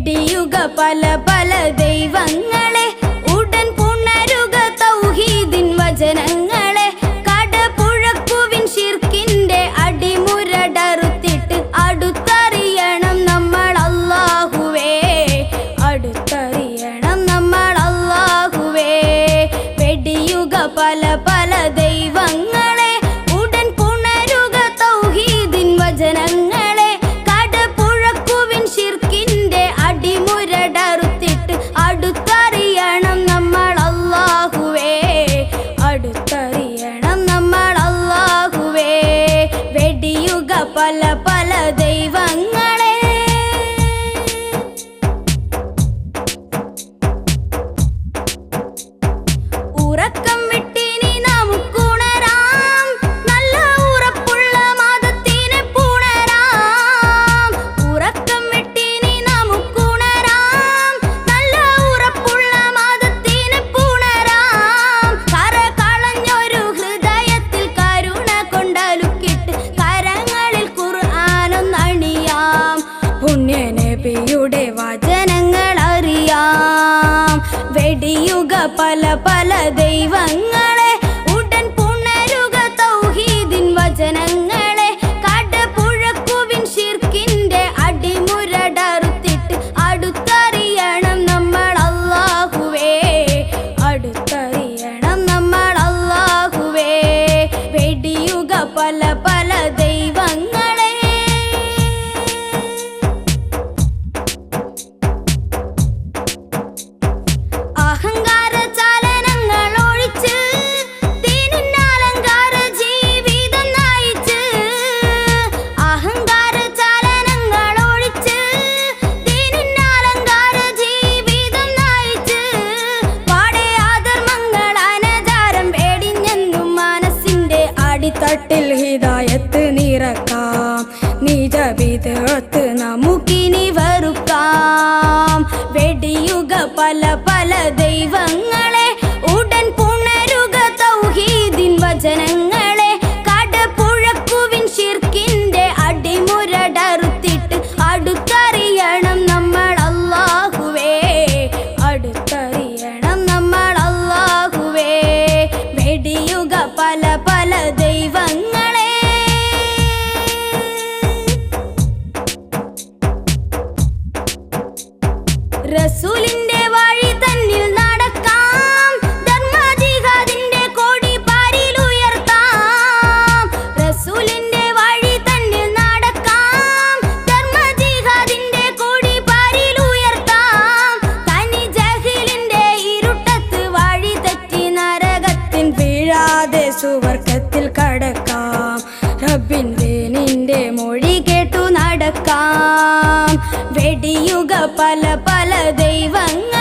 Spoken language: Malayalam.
വെടിയുക പല പല ദൈവങ്ങളെ. ഉടൻ പുണരുക തൗഹീദിൻ വചനങ്ങളെ. കടപുഴക്കുവിൻ ശിർക്കിന്റെ അടിമുരടറുത്തിട്ട് അടുത്തറിയണം നമ്മൾ അള്ളാഹുവേ അടുത്തറിയണം നമ്മൾ അള്ളാഹുവേ വെടിയുക പല പല പല പല ദൈവങ്ങളെ ഉടൻ പുണരുക തൗഹീദിൻ വചനങ്ങളെ കടപുഴക്കുവിൻ ഷിർക്കിന്റെ അടിമുരടറുത്തിട്ട് അടുത്തറിയണം നമ്മൾ അല്ലാഹുവേ അടുത്തറിയണം നമ്മൾ അല്ലാഹുവേ വെടിയുക പല പല ദൈവങ്ങളെ. അഹങ്കാര നിറക്കാം നീജബിതത്ത് നമുക്കിനി വെറുക്കാം വെടിയുക പല പല ദൈവങ്ങളെ റസൂലിന്റെ വഴി നടക്കാം. റസൂലിന്റെ വഴി നടക്കാം. തനി ജഹിലിന്റെ ഇരുട്ടത്ത് വഴി തെറ്റി വീഴാതെ സുവർഗത്തിൽ വെടിയുക പല പല ദൈവങ്ങളെ